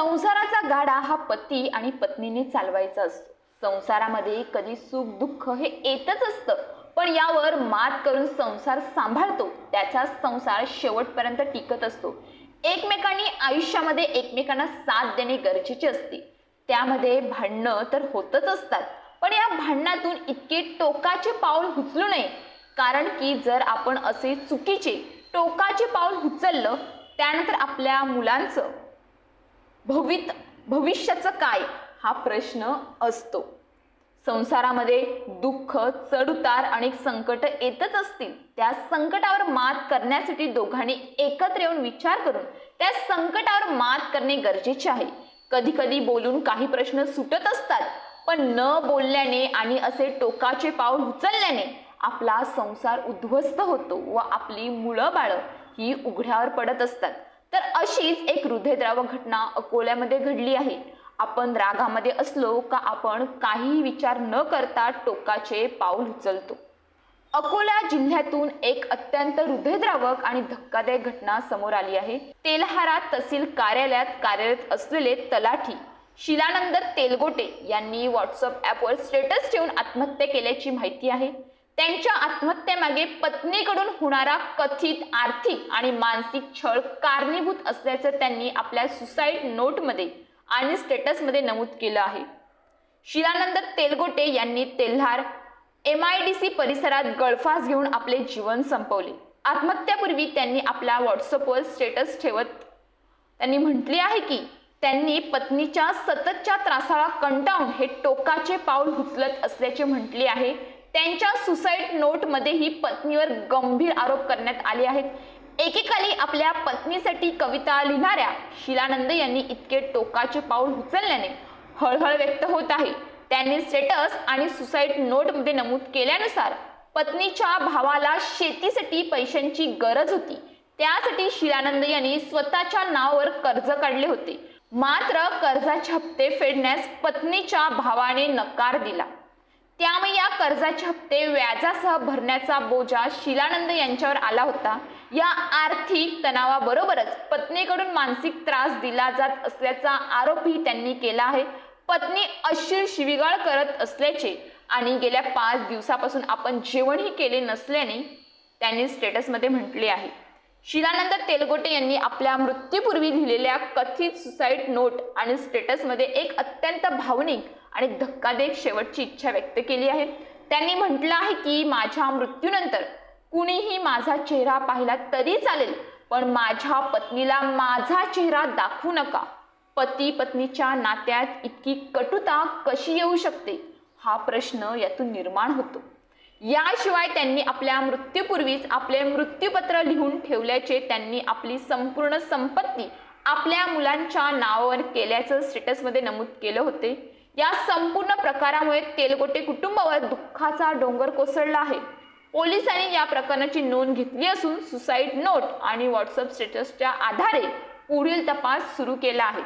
संसाराचा गाडा हा पती आणि पत्नीने चालवायचा असतो. संसारामध्ये कधी सुख दुःख हे येतच असतं. पण यावर मात करून संसार सांभाळतो. त्याचा संसार शेवटपर्यंत टिकत असतो. एकमेकांनी आयुष्यामध्ये एकमेकांना साथ देणे गरजेचे असते. त्यामध्ये भांडणं तर होतच असतात. पण या भांडणातून इतके टोकाचे पाऊल उचलू नये. कारण की जर आपण असे चुकीचे टोकाचे पाऊल उचललं त्यानंतर आपल्या मुलांचं भवित भविष्याचं काय हा प्रश्न असतो. संसारामध्ये दुःख चढउतार अनेक संकट येतच असतील त्या संकटावर मात करण्यासाठी दोघांनी एकत्र येऊन विचार करून त्या संकटावर मात करणे गरजेचे आहे. कधी कधी बोलून काही प्रश्न सुटत असतात पण न बोलल्याने आणि असे टोकाचे पाऊल उचलल्याने आपला संसार उद्ध्वस्त होतो व आपली मुळं बाळं ही उघड्यावर पडत असतात. तर अशीच एक हृदयद्रावक घटना अकोल्यामध्ये घडली आहे. आपण रागामध्ये असलो का आपण काहीही विचार न करता टोकाचे पाऊल उचलतो. अकोला जिल्ह्यातून एक अत्यंत हृदयद्रावक आणि धक्कादायक घटना समोर आली आहे. तेलहारा तहसील कार्यालयात कार्यरत असलेले तलाठी शिलानंद तेलगोटे यांनी व्हॉट्सअप ॲपवर स्टेटस ठेवून आत्महत्या केल्याची माहिती आहे. त्यांच्या आत्महत्येमागे पत्नीकडून होणारा कथित आर्थिक आणि मानसिक छळ कारणीभूत असल्याचं त्यांनी आपल्या सुसाईड नोटमध्ये आणि स्टेटसमध्ये नमूद केलं आहे. शिलानंद तेलगोटे यांनी Telhara M I D C परिसरात गळफास घेऊन आपले जीवन संपवले. आत्महत्यापूर्वी त्यांनी आपल्या व्हॉट्सअपवर स्टेटस ठेवत त्यांनी म्हटले आहे की त्यांनी पत्नीच्या सततच्या त्रासाला कंटाळून हे टोकाचे पाऊल उचलत असल्याचे म्हटले आहे. त्यांच्या सुसाईड नोटमध्येही पत्नीवर गंभीर आरोप करण्यात आले आहेत. एकेकाली आपल्या पत्नीसाठी कविता लिहिणाऱ्या शिलानंद यांनी इतके टोकाचे पाऊल उचलल्याने हळहळ व्यक्त होत आहे. त्यांनी स्टेटस आणि सुसाईड नोटमध्ये नमूद केल्यानुसार पत्नीच्या भावाला शेतीसाठी पैशांची गरज होती. त्यासाठी शिलानंद यांनी स्वतःच्या नावावर कर्ज काढले होते. मात्र कर्जाचे हप्ते फेडण्यास पत्नीच्या भावाने नकार दिला. त्यामुळे या कर्जाचे हप्ते व्याजासह भरण्याचा बोजा शिलानंद यांच्यावर आला होता. या आर्थिक तणावाबरोबरच पत्नीकडून मानसिक त्रास दिला जात असल्याचा आरोपही त्यांनी केला आहे. पत्नी अशीर शिविगाळ करत असल्याचे आणि गेल्या पाच दिवसापासून आपण जेवणही केले नसल्याने त्यांनी स्टेटसमध्ये म्हटले आहे. शिलानंद तेलगोटे यांनी आपल्या मृत्यूपूर्वी लिहिलेल्या कथित सुसाईड नोट आणि स्टेटसमध्ये एक अत्यंत भावनिक आणि धक्कादायक शेवटची इच्छा व्यक्त केली आहे. त्यांनी म्हटलं आहे की माझ्या मृत्यूनंतर कुणीही माझा चेहरा पाहिला तरी चालेल पण माझ्या पत्नीला माझा चेहरा दाखवू नका. पती पत्नीच्या नात्यात इतकी कटुता कशी येऊ शकते? हा प्रश्न यातून निर्माण होतो. याशिवाय त्यांनी आपल्या मृत्यूपूर्वीच आपले मृत्यूपत्र लिहून ठेवल्याचे त्यांनी आपली संपूर्ण संपत्ती आपल्या मुलांच्या नावावर केल्याचं स्टेटसमध्ये नमूद केलं होते. या संपूर्ण प्रकारामुळे तेलगोटे कुटुंबावर दुःखाचा डोंगर कोसळला आहे. पोलिसांनी या प्रकरणाची नोंद घेतली असून सुसाईड नोट आणि व्हॉट्सअप स्टेटसच्या आधारे पुढील तपास सुरू केला आहे.